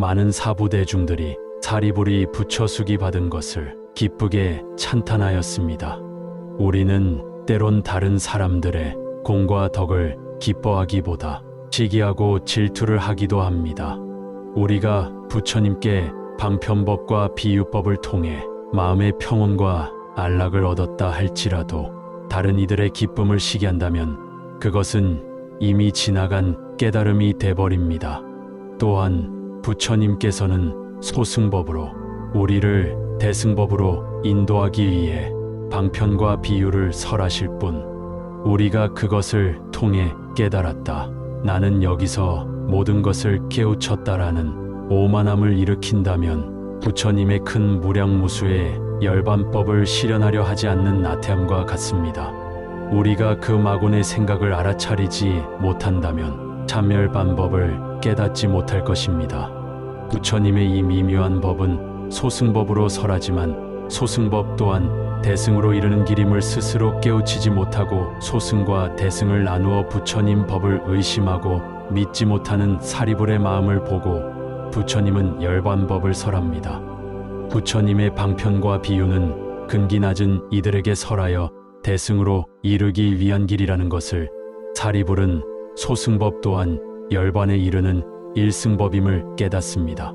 많은 사부대중들이 사리부리 부처수기 받은 것을 기쁘게 찬탄하였습니다. 우리는 때론 다른 사람들의 공과 덕을 기뻐하기보다 시기하고 질투를 하기도 합니다. 우리가 부처님께 방편법과 비유법을 통해 마음의 평온과 안락을 얻었다 할지라도 다른 이들의 기쁨을 시기한다면 그것은 이미 지나간 깨달음이 돼버립니다. 또한 부처님께서는 소승법으로 우리를 대승법으로 인도하기 위해 방편과 비유를 설하실 뿐 우리가 그것을 통해 깨달았다. 나는 여기서 모든 것을 깨우쳤다라는 오만함을 일으킨다면 부처님의 큰 무량무수의 열반법을 실현하려 하지 않는 나태함과 같습니다. 우리가 그 마곤의 생각을 알아차리지 못한다면 참열반법을 깨닫지 못할 것입니다. 부처님의 이 미묘한 법은 소승법으로 설하지만 소승법 또한 대승으로 이르는 길임을 스스로 깨우치지 못하고 소승과 대승을 나누어 부처님 법을 의심하고 믿지 못하는 사리불의 마음을 보고 부처님은 열반법을 설합니다. 부처님의 방편과 비유는 근기 낮은 이들에게 설하여 대승으로 이르기 위한 길이라는 것을 사리불은 소승법 또한 열반에 이르는 일승법임을 깨닫습니다.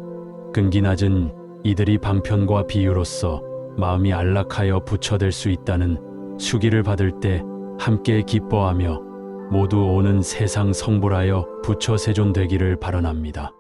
근기 낮은 이들이 방편과 비유로서 마음이 안락하여 부처될 수 있다는 수기를 받을 때 함께 기뻐하며 모두 오는 세상 성불하여 부처 세존되기를 바라납니다.